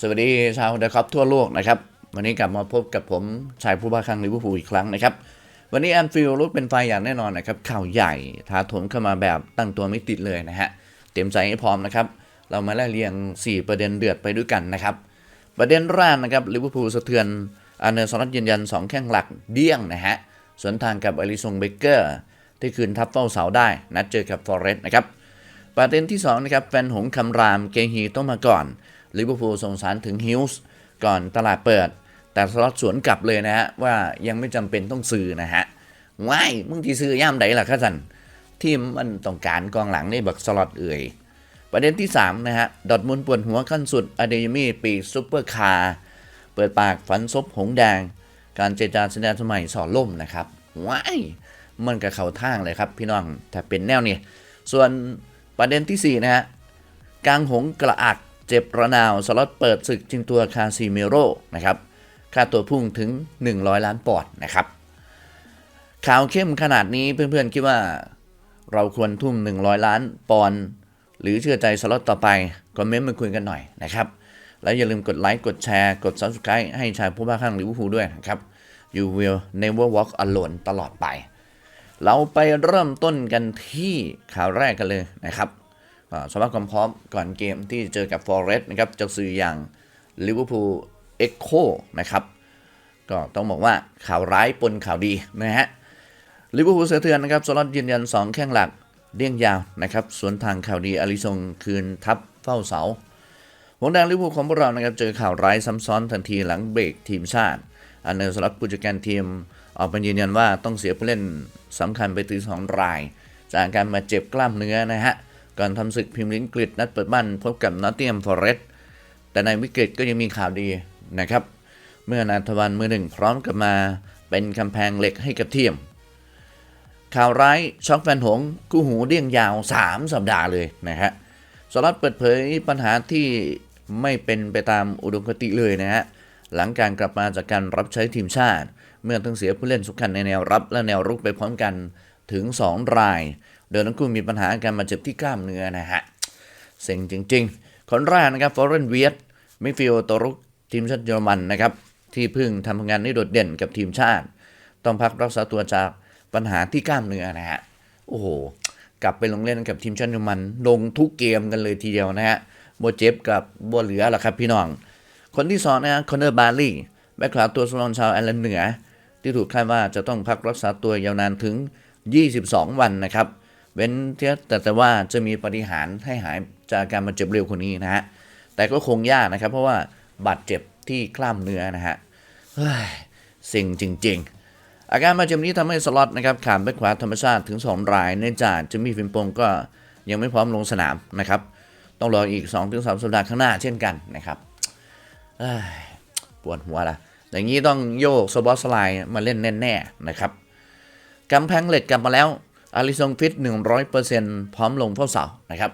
สวัสดีชาวเดอะครับทั่วโลกนะครับ วันนี้กลับมาพบกับผมชายผู้บ้าคลั่งลิเวอร์พูลอีกครั้งนะครับ วันนี้แอนฟิลด์ลุกเป็นไฟอย่างแน่นอนนะครับ ข่าวใหญ่ทาถมเข้ามาแบบตั้งตัวไม่ติดเลยนะฮะ เตรียมใจให้พร้อมนะครับ เรามาไล่เรียง 4 ประเด็นเดือดไปด้วยกันนะครับ ประเด็นแรกนะครับลิเวอร์พูลสะเทือนอาร์เนอร์สล็อตยืนยัน 2 แข้งหลักเดี้ยงนะฮะสวนทางกับอลิซงเบเกอร์ที่คืนทับเฝ้าเสาได้นัดเจอกับฟอร์เรสต์นะครับประเด็นที่2นะครับแฟนหงส์คำรามเกฮีต้องมาก่อน ลิเวอร์พูลส่งสารถึงฮิลส์ก่อนตลาดเปิด แต่สล็อตสวนกลับเลยนะฮะ ว่ายังไม่จำเป็นต้องซื้อนะฮะว้ายมึงที่ซื้อย่ามใดล่ะข้าสันทีมมันต้องการกองหลังนี่บักสล็อตเอ่ยประเด็นที่ 3 นะฮะ ดอทมุนปวดหัวขั้นสุดอเดยมี่ปีซุปเปอร์คาร์เปิดปากฝันซบหงแดง การเจรจาสัญญาสมัยสอล่มนะครับว้ายมันกับเขาทางเลยครับพี่น้องถ้าเป็นแนวนี้ส่วนประเด็นที่ 4 นะฮะกลางหงกระอัก เจ็บระนาวสล็อตเปิดศึกจิงตัวคาซิเมโรนะครับค่าตัวพุ่งถึง 100 ล้านปอนด์นะครับข่าวเข้มขนาดนี้เพื่อนๆคิดว่าเราควรทุ่ม 100 ล้านปอนด์หรือเชื่อใจสล็อตต่อไปคอมเมนต์มาคุยกันหน่อยนะครับแล้วอย่าลืมกดไลค์กดแชร์กด Subscribe ให้ชายผู้บ้าคลั่งลิเวอร์พูลด้วยนะครับ You will never walk alone ตลอดไป เราไปเริ่มต้นกันที่ข่าวแรกกันเลยนะครับ สำหรับความพร้อมก่อนเกมที่เจอกับ Forest นะครับจากสื่ออย่าง Liverpool Echo นะครับก็ต้องบอกว่าข่าวร้ายปนข่าวดีนะฮะลิเวอร์พูลเสือเทือนนะครับสล็อตยืนยัน 2 แข้งหลักเลี่ยงยาวนะครับสวนทางข่าวดีอาริซงคืนทับเฝ้าเสาหงแดงลิเวอร์พูลของพวกเรานะครับเจอข่าวร้ายซ้ำซ้อนทันทีหลังเบรกทีมชาติ อันเนอร์สล็อตผู้จัดการทีมออกมายืนยันว่าต้องเสียผู้เล่นสำคัญไปถึงสองราย จากการมาเจ็บกล้ามเนื้อนะฮะ ก่อนทำศึกพิมพ์ลิงกฤษนัดเปิดบ้านพบกับนอตเตียมฟอร์เรสต์แต่ในวิกฤตก็ยังมีข่าวดีนะครับ เมื่อนาทวันมือหนึ่งพร้อมกับมาเป็นกำแพงเหล็กให้กับทีมข่าวร้ายช็อกแฟนหงส์กู้หูเดี่ยงยาว 3 สัปดาห์เลยนะฮะสล็อตเปิดเผยปัญหาที่ไม่เป็นไปตามอุดมคติเลยนะฮะหลังการกลับมาจากการรับใช้ทีมชาติ เมื่อต้องเสียผู้เล่นสำคัญในแนวรับและแนวรุกไปพร้อมกันถึง 2 ราย โดยทั้งคู่มีปัญหาการมาเจ็บที่กล้ามเนื้อนะฮะเซ็งจริง ๆ คนแรกนะครับฟอร์เรนเวียตมิฟิลด์ตัวรุกทีมชาติเยอรมันนะครับ ที่เพิ่งทำงานได้โดดเด่นกับทีมชาติ ต้องพักรักษาตัวจากปัญหาที่กล้ามเนื้อนะฮะโอ้โหกลับไปลงเล่นกับทีมชาติเยอรมัน ลงทุกเกมกันเลยทีเดียวนะฮะบัวเจ็บกับบัวเหลือล่ะครับพี่น้อง คนที่สองนะฮะคอนเนอร์บาร์ลี่แบ็คขวาตัวสำรองชาวแอร์แลนด์เหนือ ที่ถูกคาดว่าจะต้องพักรักษาตัวยาวนานถึง 22 วันนะครับ เว้นทียแต่แต่ว่าจะมีปฏิหารให้หายจากการมาเจ็บเร็วคนนี้นะฮะ แต่ก็คงยากนะครับ เพราะว่าบาดเจ็บที่กล้ามเนื้อนะฮะเฮ้ยสิ่งจริง ๆ อาการบาดเจ็บนี้ทำให้สล็อตนะครับขาดแบ็คขวาธรรมชาติถึง 2 รายเนื่องจากจะมีฟิมปงก็ยังไม่พร้อมลงสนามนะครับ ต้องรออีก 2-3สัปดาห์ข้างหน้าเช่นกันนะครับเอ้ยปวดหัวละอย่างนี้ต้องโยกสบอสไลน์มาเล่นแน่ๆนะครับกำแพงเหล็กกลับมาแล้ว อาริซงฟิต 100%พร้อมลงเฝ้าเสานะครับ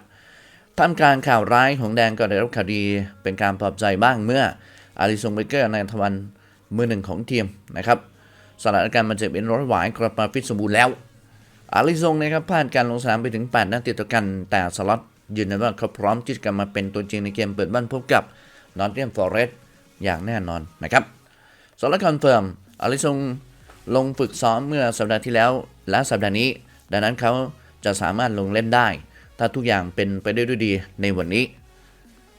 ท่ามกลางข่าวร้ายของแดงก็ได้รับข่าวดีเป็นการปลอบใจบ้างเมื่ออาริซงเบเกอร์ในทวันมือหนึ่งของทีมนะครับสถานการณ์มันเจ็บเอ็นร้อยหวายกลับมาฟิตสมบูรณ์แล้ว อาริซงนะครับพลาดการลงสนามไปถึง 8 นัดติดต่อกันแต่สล็อตยืนยันว่าเขาพร้อมที่จะมาเป็นตัวจริงในเกมเปิดบ้านพบกับนอตเทียมฟอร์เรสต์อย่างแน่นอนนะครับสล็อตคอนเฟิร์มอาริซงลงฝึกซ้อมเมื่อสัปดาห์ที่แล้วและสัปดาห์นี้ ดังนั้นเขาจะสามารถลงเล่นได้ ถ้าทุกอย่างเป็นไปได้ด้วยดีในวันนี้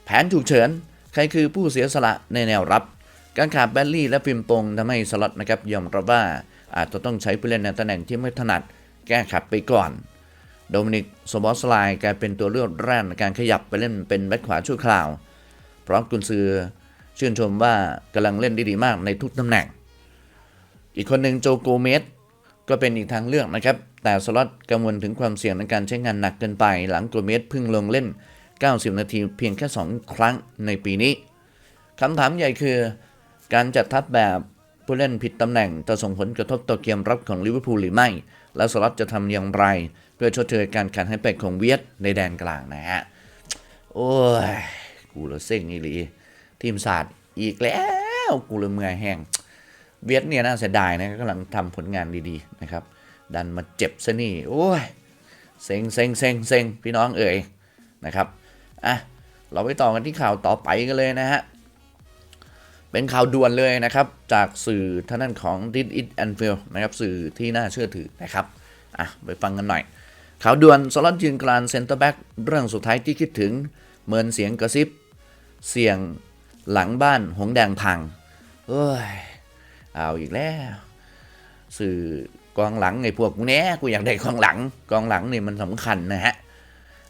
แผนฉุกเฉิน ใครคือผู้เสียสละในแนวรับ การขาดแบลลี่และฟิมปงทำให้สล็อตนะครับยอมรับว่า อาจจะต้องใช้ผู้เล่นในตำแหน่งที่ไม่ถนัด แก้ขัดไปก่อน โดมินิกโซบอสไลน์กลายเป็นตัวเลือกแรกในการขยับไปเล่นเป็นแบ็คขวาชั่วคราว พร้อมกุนซือชื่นชมว่ากำลังเล่นได้ดีมากในทุกตำแหน่ง อีกคนหนึ่งโจโกเมสก็เป็นอีกทางเลือกนะครับ แต่สล็อตกังวลถึงความเสี่ยงในการใช้งานหนักเกินไป หลังโกเมสเพิ่งลงเล่น 90 นาทีเพียงแค่ 2 ครั้งในปีนี้คำถามใหญ่คือการจัดทัพแบบผู้เล่นผิดตำแหน่งจะส่งผลกระทบต่อเกมรับของลิเวอร์พูลหรือไม่ และสล็อตจะทำอย่างไร เพื่อชดเชยการขาดหายไปของเวียดในแดนกลางนะฮะ โอ้ย กูละเซ็งอีหลี ทีมศาสตร์อีกแล้ว กูละเมื่อยแห้งเวียดเนี่ยน่าเสียดายนะกำลังทำผลงานดีๆนะครับ ดันมาเจ็บซะนี่โอ้ยเซ็งเซ็งเซ็งเซ็งพี่น้องเอ่ยนะครับอะเราไปต่อกันที่ข่าวต่อไปกันเลยนะฮะเป็นข่าวด่วนเลยนะครับ จากสื่อท่านั้นของ d i d It and Feel นะครับสื่อที่น่าเชื่อถือนะครับอะไปฟังกันหน่อย ข่าวด่วนสล็อตยืนกลานเซนเตอร์แบ็กเรื่องสุดท้ายที่คิดถึงเมินเสียงกระซิบ เสียงหลังบ้านหงแดงพังเอ้ยเอาอีกแล้ว สื่อ กองหลังไอ้พวกกูแน่กูอยากได้กองหลัง กองหลังนี่มันสำคัญนะฮะ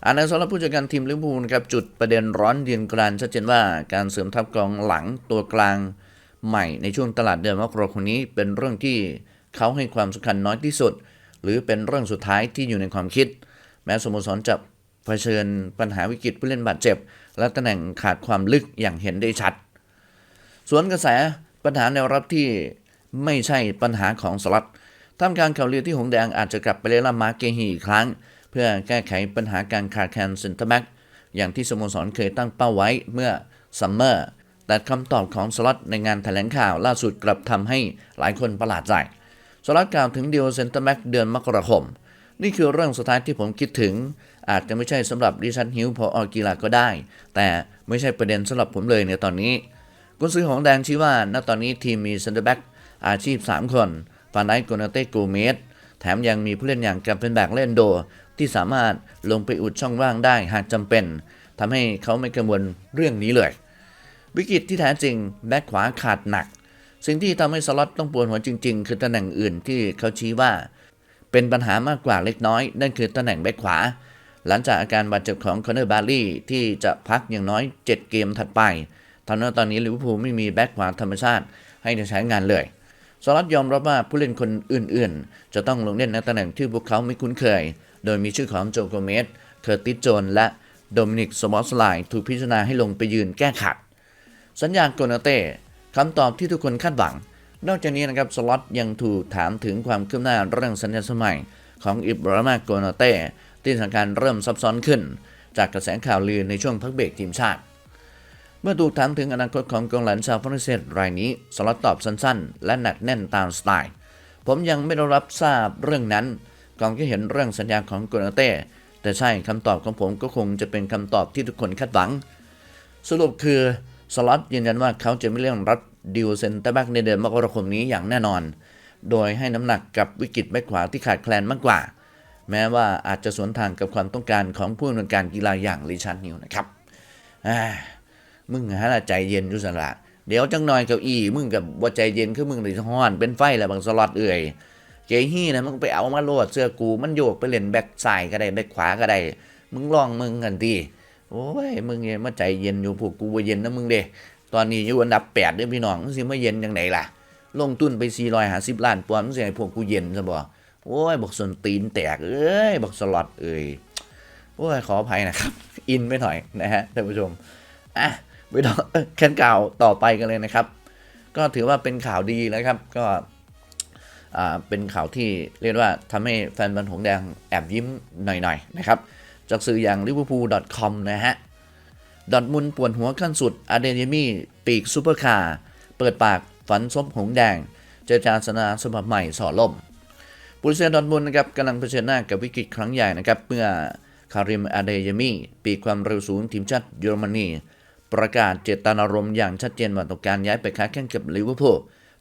อันนั้นสำหรับผู้จัดการทีมลิเวอร์พูลนะครับจุดประเด็นร้อนยืนกรานชัดเจนว่าการเสริมทัพกองหลังตัวกลางใหม่ในช่วงตลาดเดือนมกราคมนี้ เป็นเรื่องที่เขาให้ความสำคัญน้อยที่สุด หรือเป็นเรื่องสุดท้ายที่อยู่ในความคิด แม้สโมสรจะเผชิญปัญหาวิกฤตผู้เล่นบาดเจ็บ และตำแหน่งขาดความลึกอย่างเห็นได้ชัดส่วนกระแสปัญหาแนวรับที่ไม่ใช่ปัญหาของสลัด ท่ามกลางข่าวลือที่หงแดงอาจจะกลับไปเล่นละมาร์เกฮีอีกครั้ง เพื่อแก้ไขปัญหาการขาดแคลนเซนเตอร์แบ็กอย่างที่สโมสรเคยตั้งเป้าไว้เมื่อซัมเมอร์แต่คำตอบของสล็อตในงานแถลงข่าวล่าสุดกลับทำให้หลายคนประหลาดใจสล็อตกล่าวถึงเดีลเซนเตอร์แบ็กเดือนมกราคม นี่คือเรื่องสุดท้ายที่ผมคิดถึง อาจจะไม่ใช่สำหรับดิฉันฮิวพออกีฬาก็ได้ แต่ไม่ใช่ประเด็นสำหรับผมเลยในตอนนี้กุนซือของแดงชี้ว่าณตอนนี้ทีมมีเซนเตอร์แบ็กอาชีพ 3 คน ฟานไดโกนาเต้โกเมสแถมยังมีผู้เล่นอย่างกับเป็นแบกเล่นโด ที่สามารถลงไปอุดช่องว่างได้หากจำเป็น ทำให้เขาไม่กังวลเรื่องนี้เลย วิกฤตที่แท้จริงแบ็กขวาขาดหนัก สิ่งที่ทำให้สล็อตต้องปวดหัวจริง ๆ คือตำแหน่งอื่นที่เขาชี้ว่า เป็นปัญหามากกว่าเล็กน้อย นั่นคือตำแหน่งแบ็กขวา หลังจากอาการบาดเจ็บของคอนเนอร์บาร์ลี่ที่จะพักอย่างน้อย 7 เกมถัดไปทำให้ตอนนี้ลิเวอร์พูลไม่มีแบ็กขวาธรรมชาติให้ได้ใช้งานเลย สลัดยอมรับว่าผู้เล่นคนอื่นๆ จะต้องลงเล่นในตำแหน่งที่พวกเขาไม่คุ้นเคย โดยมีชื่อของโจโกเมสเคอร์ติสโจน และโดมินิกสมอสไลถูกพิจารณาให้ลงไปยืนแก้ขัด สัญญาโกนาเต้คำตอบที่ทุกคนคาดหวัง นอกจากนี้นะครับสล็อตยังถูกถามถึงความคืบหน้าเรื่องสัญญาสมัยของอิบรามาโกนาเต้ที่สถานการณ์เริ่มซับซ้อนขึ้น จากกระแสข่าวลือในช่วงพักเบรกทีมชาติ เมื่อถูกถามถึงอนาคตของกองหลังชาวฝรั่งเศสรายนี้สลอตตอบสั้นๆ และหนักแน่นตามสไตล์ ผมยังไม่ได้รับทราบเรื่องนั้นก่อนที่เห็นเรื่องสัญญาของโกนาเต้แต่ใช่คำตอบของผมก็คงจะเป็นคำตอบที่ทุกคนคาดหวัง สรุปคือสล็อตยืนยันว่าเขาจะไม่เรื่องรับดิวเซนเตอร์แบ็กในเดือนมกราคมนี้อย่างแน่นอน โดยให้น้ำหนักกับวิกฤตแบ็กขวาที่ขาดแคลนมากกว่า แม้ว่าอาจจะสวนทางกับความต้องการของผู้ดำนินการกีฬาอย่างริชาร์ดนิวนะครับอ่า มึงฮะล่ะใจเย็นอยู่สละเดี๋ยวจังหน่อยเก้าอี้มึงกับว่าใจเย็นคือมึงเลยห้อน เป็นไฟแล้วบางสล็อตเอื่อยเจฮี่นะมึงไปเอามาโลดเสื้อกูมันโยกไปเล่นแบ็กซ้ายก็ได้แบ็กขวาก็ได้ มึงลองมึงกันดีโอ้ยมึงเนี่ยมาใจเย็นอยู่พวกกูบ่เย็นนะมึงเด้ตอนนี้อยู่อันดับแปดเด้อพี่น้องมึงสิมาเย็นยังไงล่ะ ลงทุนไป450ล้านปอนด์มึงสิให้พวกกูเย็นซะบ่โอ้ยบอกสนตีนแตกเอ้ยบอกสล็อตเอ้ยโอ้ยขออภัยนะครับ อินไปหน่อยนะฮะท่านผู้ชมอะ ไปต่อแค่ข่าวต่อไปกันเลยนะครับ ก็ถือว่าเป็นข่าวดีแล้วครับ ก็เป็นข่าวที่เรียกว่าทำให้แฟนบอลหงแดงแอบยิ้มหน่อยๆนะครับ จากสื่ออย่าง liverpool.com นะฮะดอทมุนป่วนหัวขั้นสุดอาเดนยมี่ปีกซูเปอร์คาร์เปิดปากฝันซบหงแดง เจรจาสนาสมัครใหม่สอล่มปุริเซียดอทมุนนะครับกำลังเผชิญหน้ากับวิกฤตครั้งใหญ่นะครับ เมื่อคาริมอาเดยมี่ปีกความเร็วสูงทีมชาติเยอรมนี ประกาศเจตนารมณ์อย่างชัดเจนว่าต้องการย้ายไปค้าแข่งกับลิเวอร์พูล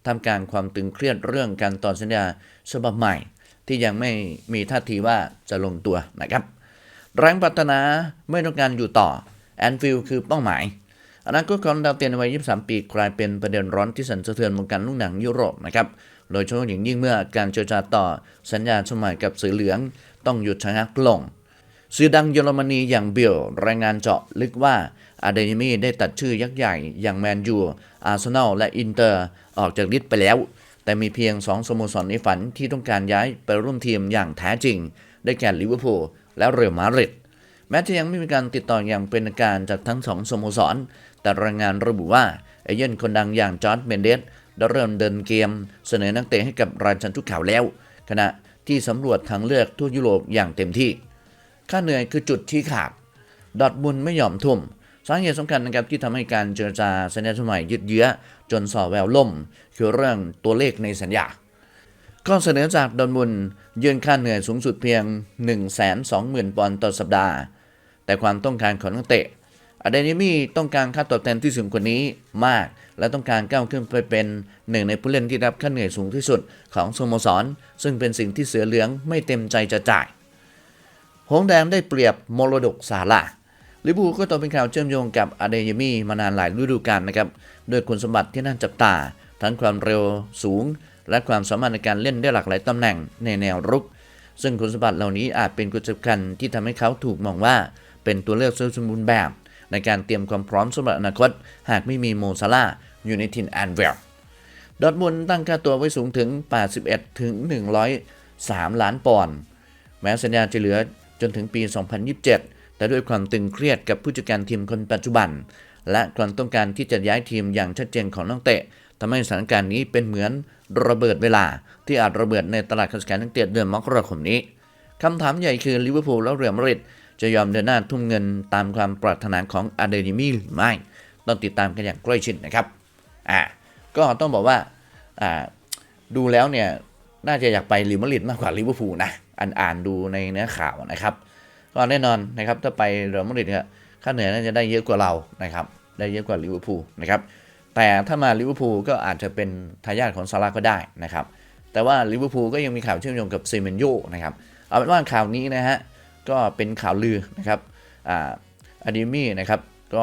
ทำการความตึงเครียดเรื่องการต่อสัญญาฉบับใหม่ ที่ยังไม่มีท่าทีว่าจะลงตัวนะครับแรงปรารถนาไม่ต้องการอยู่ต่อแอนฟิลคือเป้าหมายอนาคตของดาวเตียนวัย 23 ปีกลายเป็นประเด็นร้อนที่สั่นสะเทือนวงการลูกหนังยุโรปนะครับ โดยเฉพาะอย่างยิ่งเมื่อการเจรจาต่อสัญญาสมัยกับสือเหลืองต้องหยุดชะงักลง สื่อดังเยอรมนีอย่างเบลรายงานเจาะลึกว่า อาเดนิมีได้ตัดชื่อยักษ์ใหญ่อย่างแมนยู อาร์เซนอล และอินเตอร์ออกจากลิสต์ไปแล้ว แต่มีเพียง 2 สโมสรในฝันที่ต้องการย้ายไปร่วมทีมอย่างแท้จริง ได้แก่ลิเวอร์พูลและเรอัลมาดริดแม้จะยังไม่มีการติดต่ออย่างเป็นทางการจากทั้งสองสโมสร แต่รายงานระบุว่าเอเย่นคนดังอย่างจอร์ดเมนเดสได้เริ่มเดินเกม เสนอนักเตะให้กับรายชันทุกข่าวแล้ว ขณะที่สำรวจทางเลือกทั่วยุโรปอย่างเต็มที่ ค่าเหนื่อยคือจุดที่ขาด ดอทบุญไม่ยอมทุ่ม สาเหตุสำคัญนะครับที่ทำให้การเจรจาสัญญาสมัยยืดเยื้อ จนสอแววล่ม คือเรื่องตัวเลขในสัญญาข้อเสนอจากดอนบุญยื่นค่าเหนื่อยสูงสุดเพียง 120,000 ปอนด์ต่อสัปดาห์ แต่ความต้องการของนักเตะอเดนิมี่ต้องการค่าตอบแทนที่สูงกว่านี้มาก และต้องการก้าวขึ้นไปเป็นหนึ่งในผู้เล่นที่รับค่าเหนื่อยสูงที่สุดของสโมสร ซึ่งเป็นสิ่งที่เสือเหลืองไม่เต็มใจจะจ่าย หงแดงได้เปรียบมรดกซาลา ลิเวอร์พูลก็ต้องเป็นข่าวเชื่อมโยงกับอเดยมี่มานานหลายฤดูกาลนะครับด้วยคุณสมบัติที่น่าจับตา ทั้งความเร็วสูง และความสามารถในการเล่นได้หลากหลายตำแหน่งในแนวรุก ซึ่งคุณสมบัติเหล่านี้อาจเป็นกุญแจสำคัญที่ทำให้เขาถูกมองว่า เป็นตัวเลือกสมบูรณ์แบบ ในการเตรียมความพร้อมสำหรับอนาคต หากไม่มีโมซาลาอยู่ในถิ่นแอนเวลดอทมุนตั้งค่าตัวไว้สูงถึง 81 ถึง 103 ล้านปอนด์แม้สัญญาจะเหลือจนถึงปี 2027 แต่ด้วยความตึงเครียดกับผู้จัดการทีมคนปัจจุบัน และความต้องการที่จะย้ายทีมอย่างชัดเจนของนักเตะทำให้สถานการณ์นี้เป็นเหมือนระเบิดเวลา ที่อาจระเบิดในตลาดคัสการนักเตะเดือนมกราคมนี้คำถามใหญ่คือลิเวอร์พูลและเรอัลมาดริดจะยอมเดินหน้าทุ่มเงินตามความปรารถนาของอาเดนิมีหรือไม่ต้องติดตามกันอย่างใกล้ชิดนะครับอ่าก็ต้องบอกว่าอ่าดูแล้วเนี่ยน่าจะอยากไปลิเวอร์มาดริดมากกว่าลิเวอร์พูลนะอ่านอ่านดูในเนื้อข่าวนะครับ ก็แน่นอนนะครับถ้าไปเรอัลมาดริดเนี่ยค่าเหนื่อยน่าจะได้เยอะกว่าเรานะครับได้เยอะกว่าลิเวอร์พูลนะครับแต่ถ้ามาลิเวอร์พูลก็อาจจะเป็นทายาทของซาร่าก็ได้นะครับแต่ว่าลิเวอร์พูลก็ยังมีข่าวเชื่อมโยงกับเซเมนโยนะครับเอาเป็นว่าข่าวนี้นะฮะก็เป็นข่าวลือนะครับอ่าอดิมี่นะครับก็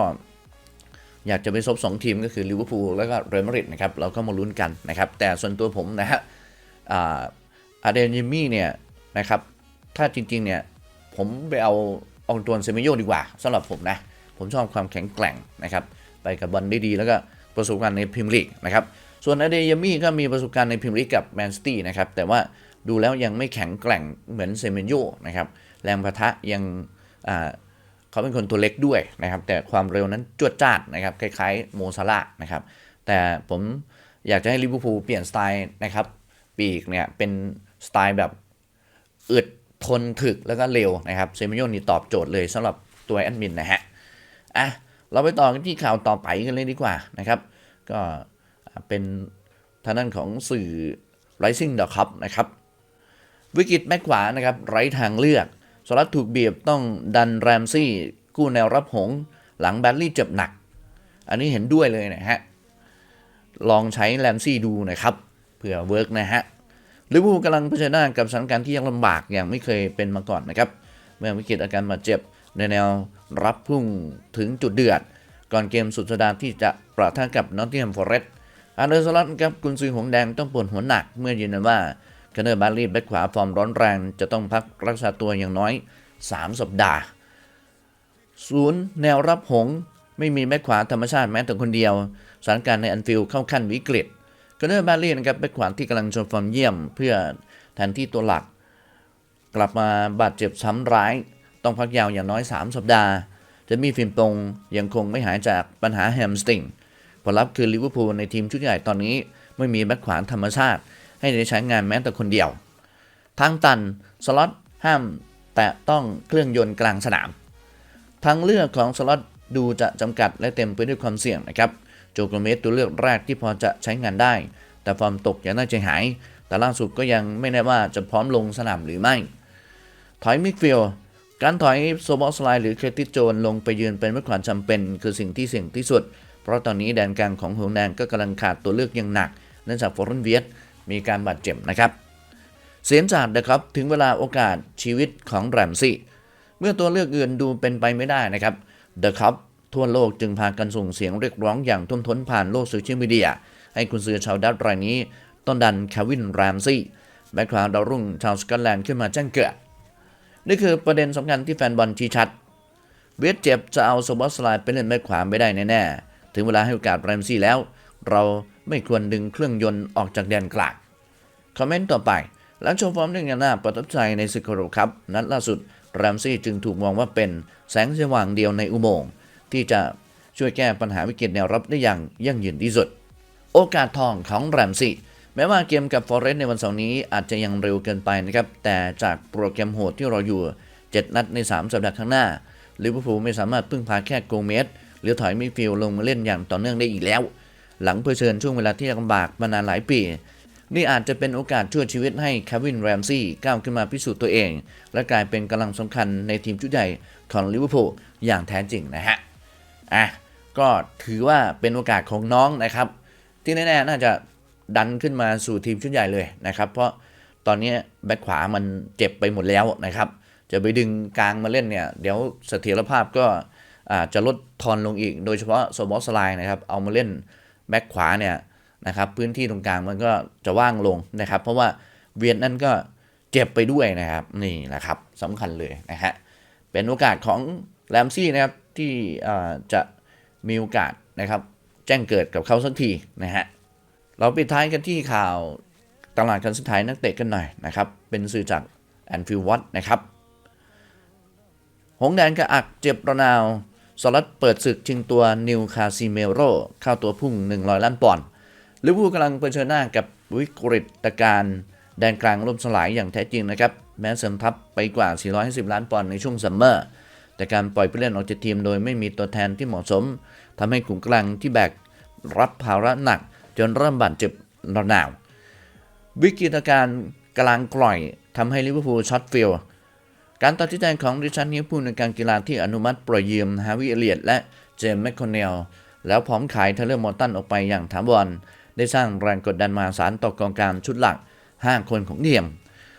อยากจะไปซบสองทีมก็คือลิเวอร์พูลแล้วก็เรอัลมาดริดนะครับเราก็มาลุ้นกันนะครับแต่ส่วนตัวผมนะฮะอ่าอาเดนิมี่เนี่ยนะครับถ้าจริงๆเนี่ย ผมไปเอาองตวนเซมิโยดีกว่าสำหรับผมนะ ผมชอบความแข็งแกร่งนะครับ ไปกับบอลได้ดีแล้วก็ประสบการณ์ในพรีเมียร์ลีกนะครับ ส่วนอเดยามี่ก็มีประสบการณ์ในพรีเมียร์ลีกกับแมนซิตี้นะครับ แต่ว่าดูแล้วยังไม่แข็งแกร่งเหมือนเซมิโยนะครับ แรงประทะยังอ่าเขาเป็นคนตัวเล็กด้วยนะครับ แต่ความเร็วนั้นจวดจ้าดนะครับ คล้ายๆโมซาลานะครับ แต่ผมอยากจะให้ลิเวอร์พูลเปลี่ยนสไตล์นะครับ ปีกเนี่ยเป็นสไตล์แบบอึด ทนถึกแล้วก็เร็วนะครับเซมิโยนี่ตอบโจทย์เลยสำหรับตัวแอดมินนะฮะอะเราไปต่อกันที่ข่าวต่อไปกันเลยดีกว่านะครับ ก็เป็นทางด้านของสื่อ Rising the Cup นะครับ วิกฤตแม็กขวานะครับ ไร้ทางเลือกสลัดถูกเบียบต้องดันแรมซี่กู้แนวรับหงส์หลังแบดลี่เจ็บหนัก อันนี้เห็นด้วยเลยนะฮะ ลองใช้แรมซี่ดูนะครับ เผื่อเวิร์กนะฮะ ลิเวอร์พูลกำลังเผชิญหน้ากับสถานการณ์ที่ยังลำบากอย่างไม่เคยเป็นมาก่อนนะครับเมื่อวิกฤตอาการบาดเจ็บในแนวรับพุ่งถึงจุดเดือด ก่อนเกมสุดสัปดาห์ที่จะประทะกับนอตติงแฮมฟอเรสต์อาร์เดอร์สลัตกับกุนซือหงแดงต้องปวดหัวหนัก เมื่อยืนยันว่าคเนอร์บาร์ลีแบ็คขวาฟอร์มร้อนแรง จะต้องพักรักษาตัวอย่างน้อย 3 สัปดาห์ศูนย์แนวรับหงไม่มีแบ็คขวาธรรมชาติแม้แต่คนเดียวสถานการณ์ในอันฟิลเข้าขั้นวิกฤต คาเนอร์บาร์ลีนะครับแบ็คขวาที่กำลังโชว์ฟอร์มเยี่ยม เพื่อแทนที่ตัวหลัก กลับมาบาดเจ็บซ้ำร้าย ต้องพักยาวอย่างน้อย 3 สัปดาห์ จะมีฟิล์มตรงยังคงไม่หายจากปัญหาแฮมสติงผลลัพธ์คือลิเวอร์พูลในทีมชุดใหญ่ตอนนี้ ไม่มีแบ็คขวาธรรมชาติ ให้ได้ใช้งานแม้แต่คนเดียว ทางตันสล็อตห้ามแต่ต้องเครื่องยนต์กลางสนามทางเลือกของสล็อตดูจะจำกัดและเต็มไปด้วยความเสี่ยงนะครับ โจโกเมสตัวเลือกแรกที่พอจะใช้งานได้ แต่ฟอร์มตกอย่างน่าใจหาย แต่ล่าสุดก็ยังไม่แน่ว่าจะพร้อมลงสนามหรือไม่ ถอยมิกฟิลการถอยโซบอสไลหรือเครติโจนลงไปยืนเป็นเมื่อขวานจำเป็น คือสิ่งที่เสี่ยงที่สุด เพราะตอนนี้แดนกลางของหงแดงก็กำลังขาดตัวเลือกอย่างหนักเนื่องจากฟอร์เรนเวียตมีการบาดเจ็บนะครับเสียงจากนะครับถึงเวลาโอกาสชีวิตของแรมซี่เมื่อตัวเลือกอื่นดูเป็นไปไม่ได้นะครับ The Cup ทั่วโลกจึงพากันส่งเสียงเรียกร้องอย่างท่วมท้นผ่านโลกโซเชียลมีเดีย ให้คุณซื้อชาวดัตรายนี้ ต้นดันแควินแรมซี่แบ็คกราวดาวรุ่งชาวสกอตแลนด์ขึ้นมาแจ้งเกิด นี่คือประเด็นสำคัญที่แฟนบอลชี้ชัด เวทเจ็บจะเอาโซบอสไลด์ไปเล่นแบ็คขวาไม่ได้แน่ๆ ถึงเวลาให้โอกาสแรมซี่แล้ว เราไม่ควรดึงเครื่องยนต์ออกจากแดนกลางคอมเมนต์ต่อไป หลังชว์ฟอร์มได้อย่างน่าประทับใจในศึกโคโรครับ นัดล่าสุดแรมซี่จึงถูกมองว่าเป็นแสงสว่างเดียวในอุโมงค์ ที่จะช่วยแก้ปัญหาวิกฤตแนวรับได้อย่างยั่งยืนที่สุด โอกาสทองของแรมซี่แม้ว่าเกมกับฟอเรสต์ในวันเสาร์นี้อาจจะยังเร็วเกินไปนะครับ แต่จากโปรแกรมโหดที่รออยู่ 7 นัดใน 3 สัปดาห์ข้างหน้าลิเวอร์พูลไม่สามารถพึ่งพาแค่โกเมสหรือถอยมิฟิลลงมาเล่นอย่างต่อเนื่องได้อีกแล้ว หลังเผชิญช่วงเวลาที่ลำบากมานานหลายปี นี่อาจจะเป็นโอกาสช่วยชีวิตให้คาวินแรมซี่ก้าวขึ้นมาพิสูจน์ตัวเอง และกลายเป็นกำลังสำคัญในทีมชุดใหญ่ของลิเวอร์พูลอย่างแท้จริงนะฮะ อะก็ถือว่าเป็นโอกาสของน้องนะครับ ที่แน่ๆน่าจะดันขึ้นมาสู่ทีมชุดใหญ่เลยนะครับ เพราะตอนนี้แบ็คขวามันเจ็บไปหมดแล้วนะครับ จะไปดึงกลางมาเล่นเนี่ย เดี๋ยวเสถียรภาพก็อาจจะลดทอนลงอีก โดยเฉพาะโซบอสไลน์นะครับ เอามาเล่นแบ็คขวาเนี่ยนะครับ พื้นที่ตรงกลางมันก็จะว่างลงนะครับ เพราะว่าเวียนนั่นก็เจ็บไปด้วยนะครับ นี่แหละครับสำคัญเลยนะฮะเป็นโอกาสของแรมซี่นะครับ ที่จะมีโอกาสนะครับ แจ้งเกิดกับเขาสักทีนะฮะเราปิดท้ายกันที่ข่าวตลาดการซื้อขายนักเตะกันหน่อยนะครับ เป็นสื่อจากแอนฟิลวัตนะครับหงแดงกระอักเจ็บระนาวสลัดเปิดศึกชิงตัวนิวคาซิเมโรเข้าตัวพุ่ง 100 ล้านปอนด์ลิเวอร์พูลกำลังเผชิญหน้ากับวิกฤตการแดนกลางล่มสลายอย่างแท้จริงนะครับ แม้เสริมทัพไปกว่า 450 ล้านปอนด์ในช่วงซัมเมอร์ แต่การปล่อยผู้เล่นออกจากทีมโดยไม่มีตัวแทนที่เหมาะสมทำให้กลุ่มกลางที่แบกรับภาระหนัก จนเริ่มบาดเจ็บระนาววิกฤตการกลางกล่อยทำให้ลิเวอร์พูลช็อตฟิลการตัดสินใจของริชาร์ดนิวผู้ในการกีฬาที่อนุมัติปล่อยยืมฮาวิเอเลียตและเจมส์แมคคอนเนลแล้วพร้อมขายเทเลอร์มอร์ตันออกไปอย่างถาวรได้สร้างแรงกดดันมาศาลต่อกองกลารชุดหลัก 5 คนของเดียม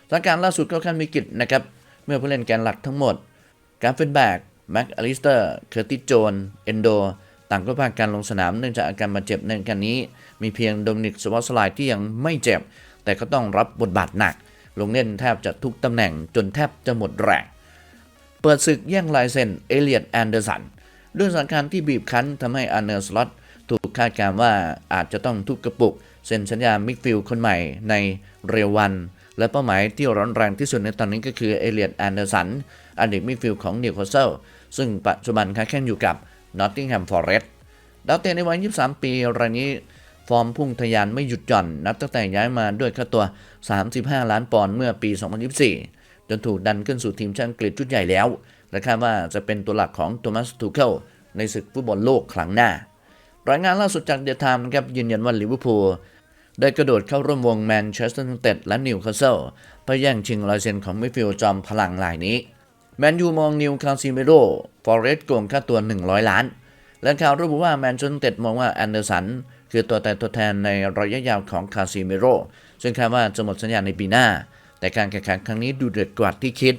สถานการณ์ล่าสุดก็ขั้นวิกฤตนะครับ เมื่อผู้เล่นแกนหลักทั้งหมด การเฟนแบกแม็กอลิสเตอร์เคอร์ติสโจนเอนโดต่างก็พาการลงสนามเนื่องจากอาการบาดเจ็บในการนี้ มีเพียงโดมินิกสวอสไลที่ยังไม่เจ็บ แต่ก็ต้องรับบทบาทหนัก ลงเล่นแทบจะทุกตำแหน่งจนแทบจะหมดแรงเปิดศึกแย่งลายเซ็นเอเลียดแอนเดอร์สันด้วยสถานการณ์ที่บีบคั้นทำให้อันเนอร์สล็อตถูกคาดการว่าอาจจะต้องทุบกระปุกเซ็นสัญญามิดฟิลคนใหม่ในเร็ววัน และเป้าหมายที่ร้อนแรงที่สุดในตอนนี้ก็คือเอเลียดแอนเดอร์สัน อดีตมิดฟิลด์ของนิวคาสเซิลซึ่งปัจจุบันค้าแข่งอยู่กับนอตติงแฮมฟอร์เรสต์ดาวเตะในวัย 23 ปีรายนี้ฟอร์มพุ่งทะยานไม่หยุดหย่อน นับตั้งแต่ย้ายมาด้วยค่าตัว 35 ล้านปอนด์เมื่อปี 2024 จนถูกดันขึ้นสู่ทีมชาติอังกฤษชุดใหญ่แล้ว และคาดว่าจะเป็นตัวหลักของโทมัสทูเคิลในศึกฟุตบอลโลกครั้งหน้า รายงานล่าสุดจากเดอะไทม์ครับยืนยันว่าลิเวอร์พูลได้กระโดดเข้าร่วมวงแมนเชสเตอร์ยูไนเต็ดและนิวคาสเซิลเพื่อแย่งชิงลายเซ็นของมิดฟิลด์จอมพลังรายนี้ แมนยูมองนิวคาซิเมโรฟอร์เรสต์โกงค่าตัว 100 ล้าน และข่าวระบุว่าแมนเชสเตอร์ยูไนเต็ดมองว่าแอนเดอร์สัน คือตัวแต่ตัวแทนในระยะยาวของคาซิเมโรซึ่งคาดว่าจะหมดสัญญาในปีหน้า แต่การแข่งขันครั้งนี้ดูเดือดกว่าที่คิด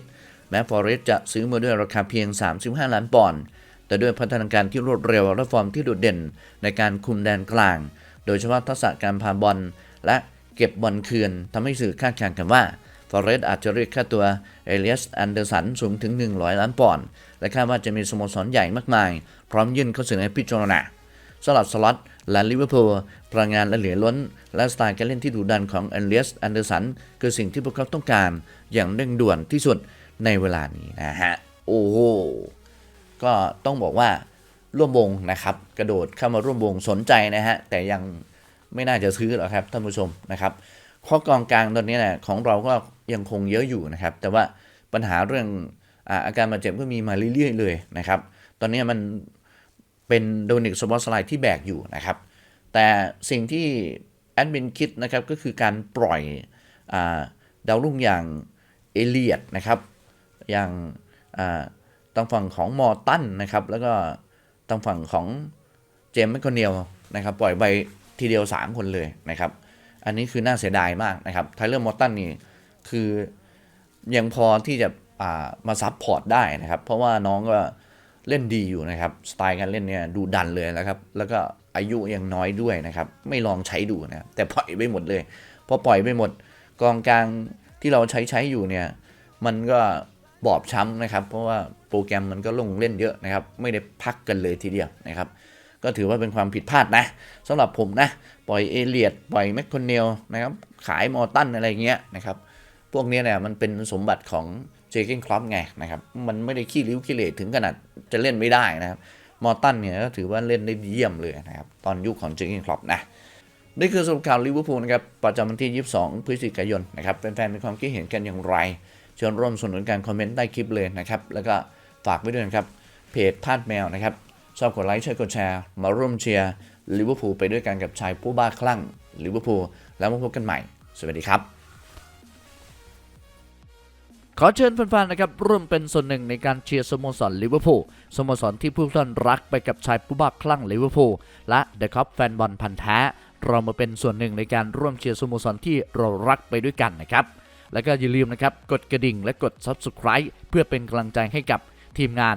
แม้ฟอร์เรสต์จะซื้อมาด้วยราคาเพียง 35 ล้านปอนด์แต่ด้วยพัฒนาการที่รวดเร็วและฟอร์มที่โดดเด่นในการคุมแดนกลาง โดยเฉพาะทักษะการพาบอลและเก็บบอลคืนทำให้สื่อคาดการณ์กันว่า ฟอร์เรสต์อาจจะเรียกค่าตัวเอเลียสแอนเดอร์สันสูงถึง 100 ล้านปอนด์และคาดว่าจะมีสโมสรใหญ่มากมาย พร้อมยื่นเข้าเสนอให้พิจารณาสลับสล็อตและลิเวอร์พูลพลังงานและเหลือล้น และสไตล์การเล่นที่ดุดันของเอเลียสแอนเดอร์สันคือสิ่งที่พวกเขาต้องการอย่างเร่งด่วนที่สุดในเวลานี้นะฮะ โอ้โหก็ต้องบอกว่าร่วมวงนะครับ กระโดดเข้ามาร่วมวงสนใจนะฮะ แต่ยังไม่น่าจะซื้อหรอกครับท่านผู้ชมนะครับ ข้อกองกลางตอนนี้นี่ยของเราก็ยังคงเยอะอยู่นะครับ แต่ว่าปัญหาเรื่องอาการบาดเจ็บก็มีมาเรื่อยๆเลยนะครับ ตอนนี้มันเป็นโดนิกสปอร์สไลด์ที่แบกอยู่นะครับ แต่สิ่งที่แอดมินคิดนะครับก็คือการปล่อยอาดาวรุ่งอย่างเอเลียดนะครับ อย่างาทางฝั่งของมอร์ตันนะครับ แล้วก็ทางฝั่งของเจมส์แมคคอนเนลนะครับ ปล่อยไปทีเดียว 3 คนเลยนะครับ อันนี้คือน่าเสียดายมากนะครับไทเลอร์มอร์ตันนี่คือยังพอที่จะามาซับพอร์ตได้นะครับ เพราะว่าน้องก็เล่นดีอยู่นะครับ สไตล์การเล่นเนี่ยดูดันเลยนะครับ แล้วก็อายุยังน้อยด้วยนะครับ ไม่ลองใช้ดูนะแต่ปล่อยไปหมดเลยพอปล่อยไปหมดกองกลางที่เราใช้ใช้อยู่เนี่ยมันก็บอบช้ำนะครับ เพราะว่าโปรแกรมมันก็ลงเล่นเยอะนะครับ ไม่ได้พักกันเลยทีเดียวนะครับ ก็ถือว่าเป็นความผิดพลาดนะสำหรับผมนะ ปล่อยเอเลียดปล่อยแมคคอนเนลนะครับขายมอร์ตันอะไรเงี้ยนะครับพวกนี้เนี่ยมันเป็นสมบัติของเจเกนคลอปไงนะครับมันไม่ได้ขี้ริ้วขี้เหร่ถึงขนาดจะเล่นไม่ได้นะครับมอร์ตันเนี่ยก็ถือว่าเล่นได้เยี่ยมเลยนะครับตอนยุคของเจเกนคลอปนะนี่คือสรุปข่าวลิเวอร์พูลนะครับประจำวันที่ 22 พฤศจิกายนนะครับแฟนๆมีความคิดเห็นกันอย่างไร เชิญร่วมสนุนการคอมเมนต์ใต้คลิปเลยนะครับแล้วก็ฝากไว้ด้วยนะครับเพจพาดแมวนะครับ ชอบกดไลค์ช่วยกดแชร์ มาร่วมเชียร์ลิเวอร์พูลไปด้วยกันกับชายผู้บ้าคลั่งลิเวอร์พูลแล้วมาพบกันใหม่ สวัสดีครับ ขอเชิญแฟนๆนะครับร่วมเป็นส่วนหนึ่งในการเชียร์สโมสรลิเวอร์พูลสโมสรที่ผู้ท่านรักไปกับชายผู้บ้าคลั่งลิเวอร์พูลและเดอะคัพแฟนบอลพันธ์แท้ เรามาเป็นส่วนหนึ่งในการร่วมเชียร์สโมสรที่เรารักไปด้วยกันนะครับแล้วก็อย่าลืมนะครับกดกระดิ่งและกด Subscribe เพื่อเป็นกำลังใจให้กับทีมงาน